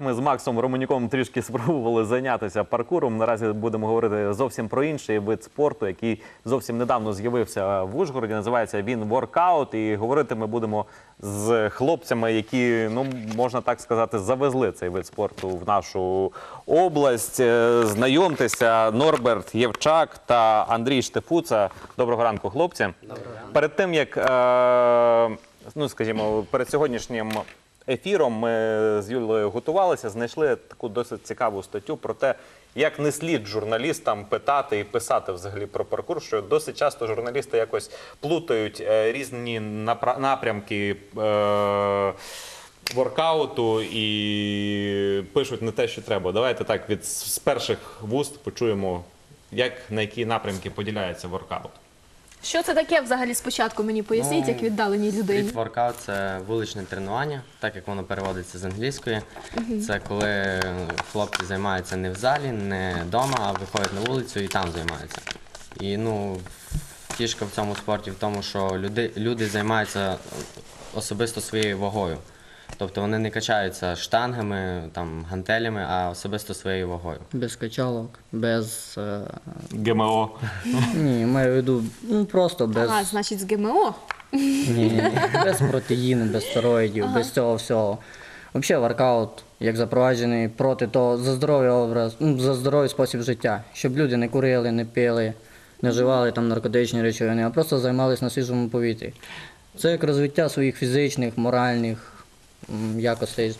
Ми з Максом Романюком трішки спробували зайнятися паркуром. Наразі будемо говорити зовсім про інший вид спорту, який зовсім недавно з'явився в Ужгороді. Називається він воркаут. І говорити ми будемо з хлопцями, які, ну можна так сказати, завезли цей вид спорту в нашу область. Е, Знайомтеся, Норберт Євчак та Андрій Штефуца. Доброго ранку, хлопці. Доброго Перед тим як е, ну скажімо, перед сьогоднішнім ефіром ми з Юлею готувалися, знайшли таку досить цікаву статтю про те, як не слід журналістам питати і писати взагалі про паркур, що досить часто журналісти якось плутають е, різні напрямки. Е- Воркауту і пишуть не те, що треба. Давайте так від з перших вуст почуємо, як на які напрямки поділяється воркаут. Що це таке взагалі спочатку мені поясніть, Ну, як віддаленій людині? Street workout – це вуличне тренування, так як воно переводиться з англійської. Це коли хлопці займаються не в залі, не вдома, а виходять на вулицю і там займаються. І ну, фішка в цьому спорті в тому, що люди, люди займаються особисто своєю вагою. Тобто вони не качаються штангами, там, гантелями, а особисто своєю вагою. Без качалок, без. е, ГМО. ні, маю в виду, ну просто без. А, значить, з ГМО. Ні, без протеїну, без стероїдів, без цього всього. Взагалі, воркаут, як запроваджений проти того за здоровий образ, ну, за здоровий спосіб життя, щоб люди не курили, не пили, не вживали там наркотичні речовини, а просто займалися на свіжому повітрі. Це як розвиття своїх фізичних, моральних якостей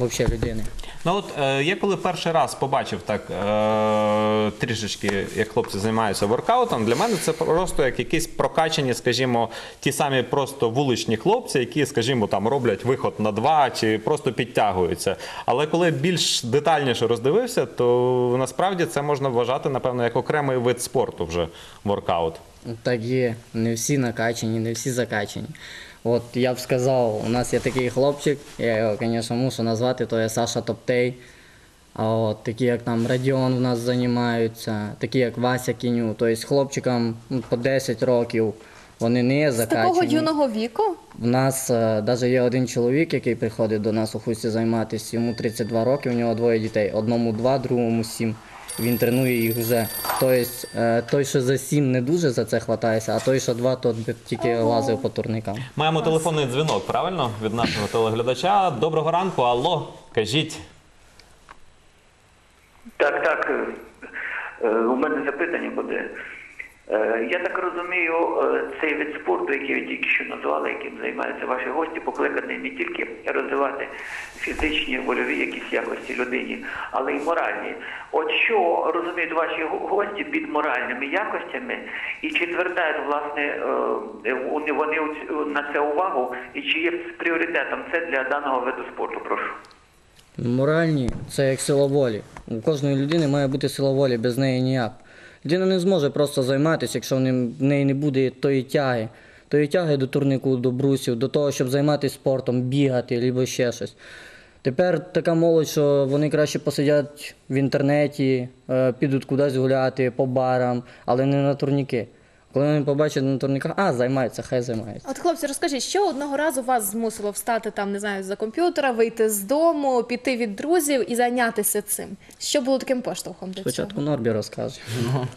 взагалі людини. Ну от е, я коли перший раз побачив так е, трішечки, як хлопці займаються воркаутом, для мене це просто як якісь прокачані, скажімо, ті самі просто вуличні хлопці, які, скажімо, там роблять виход на два чи просто підтягуються. Але коли більш детальніше роздивився, то насправді це можна вважати, напевно, як окремий вид спорту вже воркаут. Так є, не всі накачані, не всі закачані. От я б сказав, у нас є такий хлопчик, я його, звісно, мушу назвати, то є Саша Топтей. А от такі, як там Радіон в нас займаються, такі як Вася Кіню, тобто хлопчикам ну, по 10 років вони не є З такого юного віку? У нас навіть є один чоловік, який приходить до нас у хусті займатися, йому 32 роки, у нього двоє дітей. Одному 2, другому 7. Він тренує їх вже. Тобто той, що за сім не дуже за це хватається, а той, що два, то тільки лазив по турникам. Маємо телефонний дзвінок, правильно? Від нашого телеглядача. Доброго ранку, алло, кажіть. Так, так. е, У мене запитання буде. Е, Я так розумію, е, цей вид спорту, який ви тільки що назвали, яким займаються ваші гості, покликаний не тільки розвивати фізичні, вольові якісь якості людині, але й моральні. От що розуміють ваші гості під моральними якостями, і чи звертають власне е, вони на це увагу, і чи є пріоритетом це для даного виду спорту? Прошу. Моральні це як сила волі. У кожної людини має бути сила волі, без неї ніяк. Людина не зможе просто займатися, якщо в неї не буде тої тяги. Тої тяги до турнику, до брусів, до того, щоб займатися спортом, бігати або ще щось. Тепер така молодь, що вони краще посидять в інтернеті, е, підуть кудись гуляти по барам, але не на турніки. Коли вони побачать на турніках, а займаються, хай займаються. От, хлопці, розкажіть, що одного разу вас змусило встати там, не знаю, за комп'ютера, вийти з дому, піти від друзів і зайнятися цим? Що було таким поштовхом для Спочатку цього? Норбі розкаже.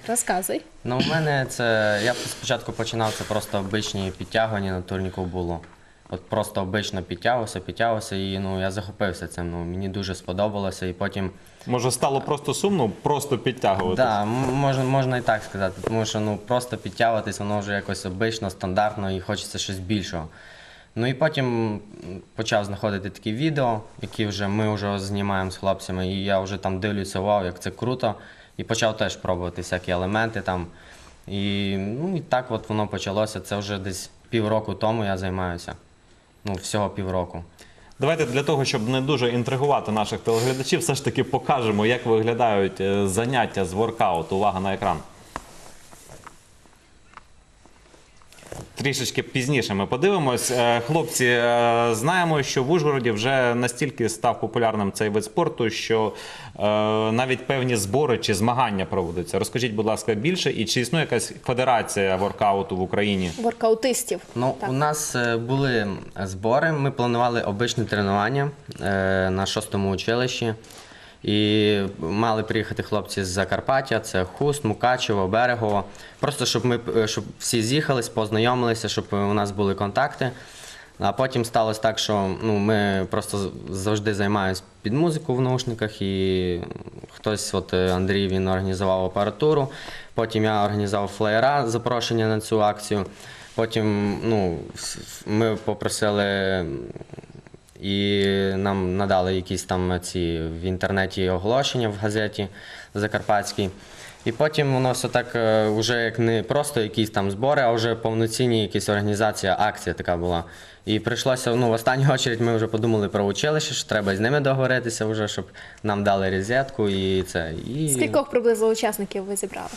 Розказуй. Ну, у мене це. Я спочатку починав це просто обичні підтягування на турніку було. От просто обично підтягувався, підтягувався, і ну я захопився цим. Ну мені дуже сподобалося. І потім Може, стало просто сумно, просто підтягувати. да, м- можна, можна і так сказати, тому що ну просто підтягуватись, воно вже якось обично, стандартно і хочеться щось більшого. Ну і потім почав знаходити такі відео, які вже ми вже знімаємо з хлопцями, і я вже там дивлюся, вау, як це круто. І почав теж пробувати всякі елементи там. І, ну, і так от воно почалося. Це вже десь півроку тому я займаюся. Ну, всього півроку. Давайте для того, щоб не дуже інтригувати наших телеглядачів, все ж таки покажемо, як виглядають е, заняття з воркауту. Увага на екран. Трішечки пізніше ми подивимось. Е, Хлопці, е, знаємо, що в Ужгороді вже настільки став популярним цей вид спорту, що е, навіть певні збори чи змагання проводяться. Розкажіть, будь ласка, більше, і чи існує якась федерація воркауту в Україні? Воркаутистів. Ну, Так. у нас були збори. Ми планували обичне тренування на шостому училищі. І мали приїхати хлопці з Закарпаття, це Хуст, Мукачево, Берегово. Просто щоб ми е, щоб всі з'їхались, познайомилися, щоб у нас були контакти. А потім сталося так, що ну, ми просто завжди займаємось під музику в наушниках, і хтось, от е, Андрій, він організував апаратуру. Потім я організував флеєра, запрошення на цю акцію. Потім ну, ми попросили і нам надали якісь там ці в інтернеті оголошення в газеті Закарпатській. І потім воно все так е, вже як не просто якісь там збори, а вже повноцінні якісь організація, акція така була. І прийшлося, ну, в останню очередь ми вже подумали про училище, що треба з ними договоритися вже, щоб нам дали розетку і це. І, Скількох приблизно учасників ви зібрали?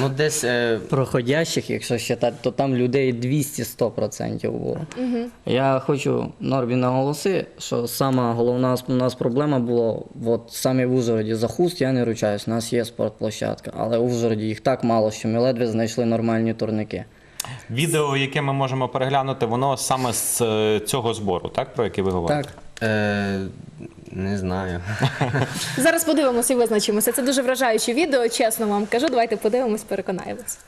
Ну, десь е, Проходящих, якщо вважати, то там людей 200-100% було. Я хочу Норбі наголосити, що сама головна у нас проблема була, от саме в Ужгороді. За хуст я не ручаюсь, у нас є спортплощадка, але в Ужгороді їх так мало, що ми ледве знайшли нормальні турники. Відео, яке ми можемо переглянути, воно саме з е, цього збору, так про який ви говорите? Так. е, не знаю. Зараз подивимося і визначимося. Це дуже вражаюче відео, чесно вам кажу. Давайте подивимось, переконаємось.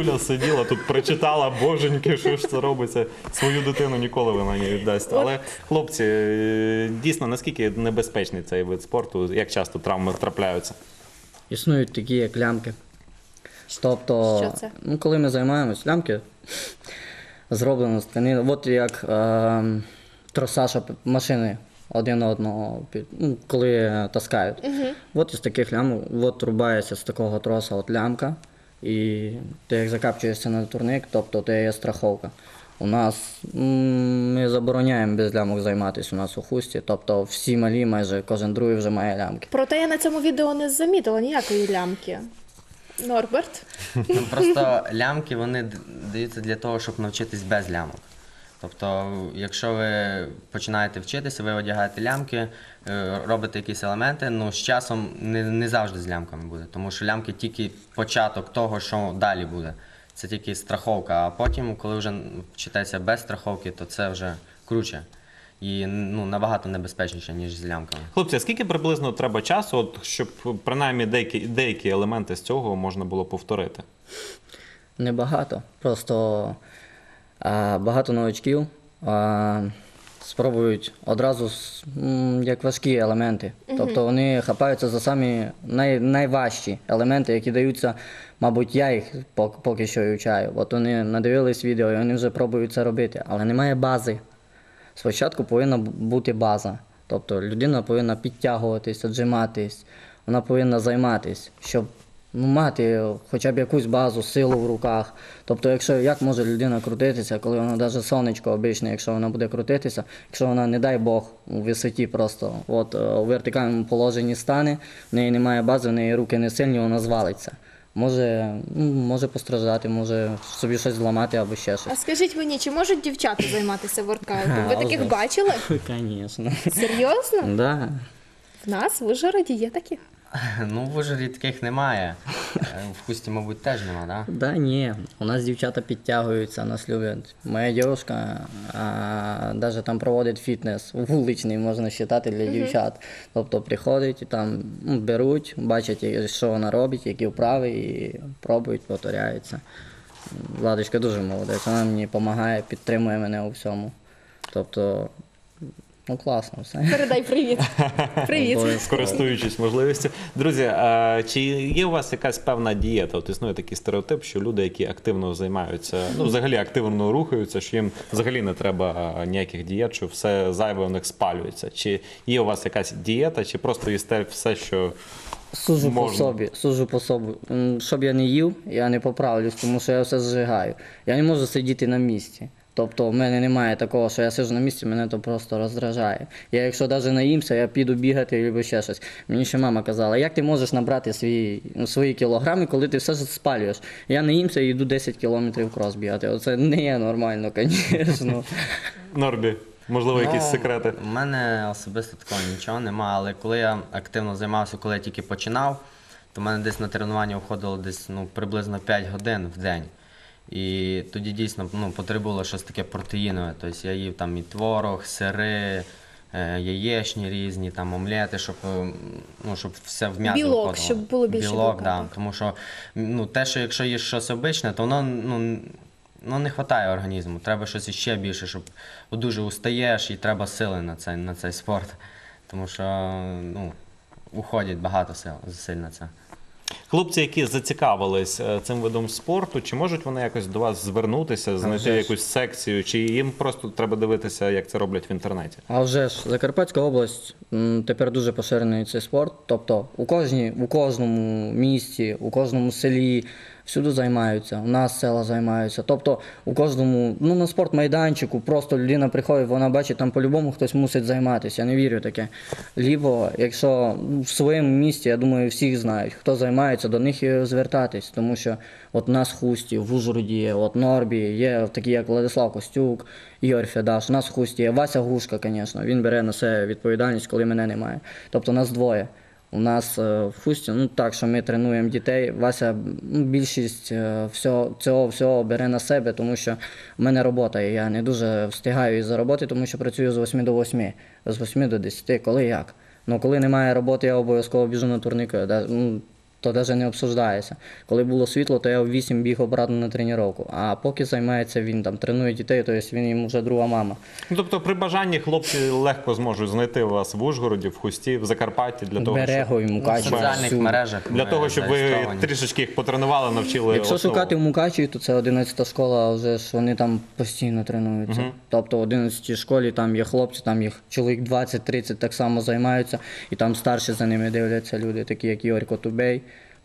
Юля сиділа тут, прочитала, боженьки, що ж це робиться. Свою дитину ніколи вона не віддасть. Але хлопці, е, дійсно, наскільки небезпечний цей вид спорту, як часто травми трапляються? Існують такі, як лямки. Тобто, Що це? Ну, коли ми займаємось, лямки зроблено з тканини. От як е, троса, машини один одного, ну, коли таскають. От із таких лямок, от рубається з такого троса от лямка, і ти як закапчуєшся на турник, тобто ти є страховка. У нас ми забороняємо без лямок займатися у нас у хусті, тобто всі малі, майже кожен другий вже має лямки. Проте я на цьому відео не замітила ніякої лямки. Норберт. Просто лямки вони даються для того, щоб навчитись без лямок. Тобто, якщо ви починаєте вчитися, ви одягаєте лямки, е, робите якісь елементи, ну з часом не, не завжди з лямками буде, тому що лямки тільки початок того, що далі буде. Це тільки страховка, а потім, коли вже вчитеся без страховки, то це вже круче і ну, набагато небезпечніше, ніж з лямками. Хлопці, а скільки приблизно треба часу, от, щоб принаймні деякі, деякі елементи з цього можна було повторити? Небагато. Просто багато новачків спробують одразу як важкі елементи. Тобто вони хапаються за самі най, найважчі елементи, які даються, мабуть, я їх поки що і вчаю. От вони надивились відео і вони вже пробують це робити, але немає бази. Спочатку повинна бути база. Тобто людина повинна підтягуватись, отжиматись, вона повинна займатись, щоб ну, мати хоча б якусь базу, силу в руках. Тобто, якщо як може людина крутитися, коли вона навіть сонечко обичне, якщо вона буде крутитися, якщо вона, не дай Бог, у висоті просто от, е, у вертикальному положенні стане, в неї немає бази, в неї руки не сильні, вона звалиться. Може, ну, може постраждати, може собі щось зламати або ще А скажіть мені, чи можуть дівчата займатися воркаутом? Ви таких бачили? Звісно. Серйозно? Да. В нас в Ужгороді є такі. Ну, в Ужгороді таких немає. Е, В хусті, мабуть, теж нема, так? Да? Да, ні, у нас дівчата підтягуються, нас люблять. Моя дівчинка навіть там проводить фітнес, вуличний можна вважати для дівчат. Тобто приходить і там ну, беруть, бачать, що вона робить, які вправи, і пробують, повторяються. Владочка дуже молодець, вона мені допомагає, підтримує мене у всьому. Тобто, ну класно все. Передай привіт. Привіт. Користуючись можливістю. Друзі, а чи є у вас якась певна дієта? От існує такий стереотип, що люди, які активно займаються, ну взагалі активно рухаються, що їм взагалі не треба ніяких дієт, що все зайве у них спалюється. Чи є у вас якась дієта, чи просто їсте все, що Сужу по собі, сужу по собі. Щоб я не їв, я не поправлюсь, тому що я все зжигаю. Я не можу сидіти на місці. Тобто в мене немає такого, що я сиджу на місці, мене то просто роздражає. Я якщо навіть наїмся, я піду бігати або ще щось. Мені ще мама казала, як ти можеш набрати свої, ну, свої кілограми, коли ти все ж спалюєш. Я наїмся і йду 10 кілометрів крос бігати. Оце не є нормально, звісно. Норбі? Можливо, якісь Ну, секрети? У мене особисто такого нічого немає, але коли я активно займався, коли я тільки починав, то в мене десь на тренування входило десь ну, приблизно 5 годин в день. І тоді дійсно ну, потребувало щось таке протеїнове. Тобто я їв там і творог, сири, е, яєчні різні, там омлети, щоб, е, ну, щоб все в м'ясо Білок, входило. щоб було більше Білок, да, тому що ну, те, що якщо їш щось обичне, то воно ну, ну, не вистачає організму. Треба щось іще більше, щоб дуже устаєш і треба сили на цей, на цей спорт. Тому що ну, уходять багато сил, зусиль на це. Хлопці, які зацікавились е, цим видом спорту, чи можуть вони якось до вас звернутися, знайти якусь секцію, чи їм просто треба дивитися, як це роблять в інтернеті? А вже ж Закарпатська область м, тепер дуже поширений цей спорт. Тобто у кожній, у кожному місті, у кожному селі всюди займаються. У нас села займаються. Тобто у кожному, ну на спортмайданчику, просто людина приходить, вона бачить, там по-любому хтось мусить займатися. Я не вірю таке. Лібо, якщо в своєму місті, я думаю, всіх знають, хто займається, до них і звертатись. Тому що от у нас Хусті, в Ужгороді от Норбі, є такі, як Владислав Костюк, Ігор Федаш. У нас Хусті є Вася Гушка, звісно. Він бере на себе відповідальність, коли мене немає. Тобто нас двоє. У нас е, в Хусті, ну так, що ми тренуємо дітей. Вася ну, більшість е, всього, цього всього бере на себе, тому що в мене робота, і я не дуже встигаю із-за роботи, тому що працюю з 8 до 8, з 8 до 10, коли як. Ну коли немає роботи, я обов'язково біжу на турник. Да- ну, то навіть не обсуждається. Коли було світло, то я в 8 біг обратно на тренування. А поки займається він там, тренує дітей, то есть він йому вже друга мама. Ну, тобто, при бажанні хлопці легко зможуть знайти вас в Ужгороді, в Хусті, в Закарпатті для того, щоб, Берегові, В соціальних мережах. для того, щоб ви трішечки їх потренували, навчили. Якщо основу. шукати в Мукачеві, то це 11 школа, вже ж вони там постійно тренуються. Тобто в 11 школі там є хлопці, там їх чоловік 20-30 так само займаються, і там старші за ними дивляться люди, такі як Ігор Котубей,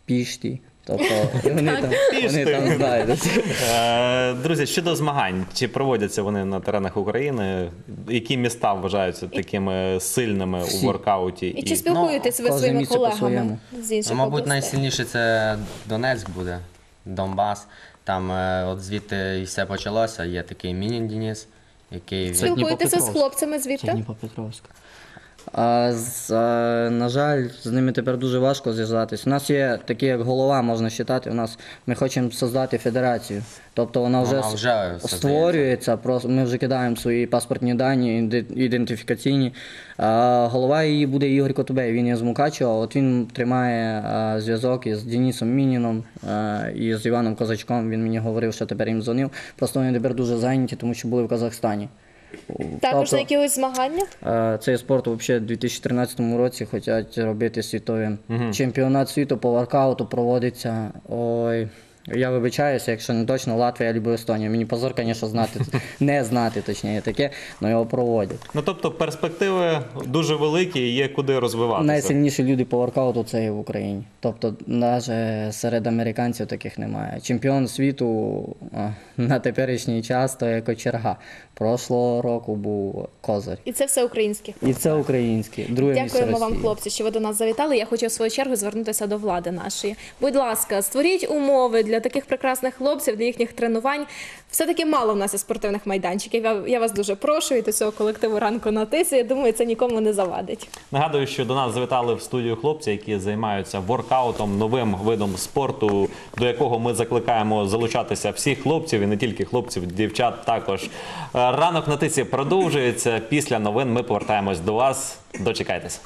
Пішті. Тобто вони там, вони там знають. Е, Друзі, щодо змагань, чи проводяться вони на теренах України? Які міста вважаються такими сильними Всі. у воркауті? І чи спілкуєтесь ви своїми колегами з інших Ну, мабуть, найсильніше це Донецьк буде, Донбас. Там е, от звідти і все почалося. Є такий Мінін Дініс, який Спілкуєтеся з хлопцями звідти? Дніпропетровськ. А, з, а, на жаль, з ними тепер дуже важко зв'язатись. У нас є такі, як голова, можна вважати. У нас ми хочемо создати федерацію. Тобто вона вже, Вона вже створюється. Просто ми вже кидаємо свої паспортні дані, ідентифікаційні. А, голова її буде Ігор Котубей. Він є з Мукачева. От він тримає а, зв'язок із Денисом Мініном а, і з Іваном Козачком. Він мені говорив, що тепер їм дзвонив. Просто вони тепер дуже зайняті, тому що були в Казахстані. Також Тобто- на якихось змаганнях? Е, Цей спорт взагалі в 2013 році хочуть робити світовим. Чемпіонат світу по воркауту проводиться. Ой, я вибачаюся, якщо не точно Латвія або Естонія. Мені позор, звісно, знати, не знати точніше таке, але його проводять. Ну тобто перспективи дуже великі, і є куди розвиватися. Найсильніші люди по воркауту це є в Україні. Тобто, навіть серед американців таких немає. Чемпіон світу а, на теперішній час то є кочерга. Прошлого року був козир. І це все українське. І це український. Друге місце Дякуємо вам, хлопці, що ви до нас завітали. Я хочу в свою чергу звернутися до влади нашої. Будь ласка, створіть умови для таких прекрасних хлопців, для їхніх тренувань. Все-таки мало в нас є спортивних майданчиків. Я, я вас дуже прошу і до цього колективу ранку на тисі. Я думаю, це нікому не завадить. Нагадую, що до нас завітали в студію хлопці, які займаються воркаутом, новим видом спорту, до якого ми закликаємо залучатися всіх хлопців і не тільки хлопців, дівчат також. Е, Ранок на тисі продовжується. Після новин ми повертаємось до вас. Дочекайтеся.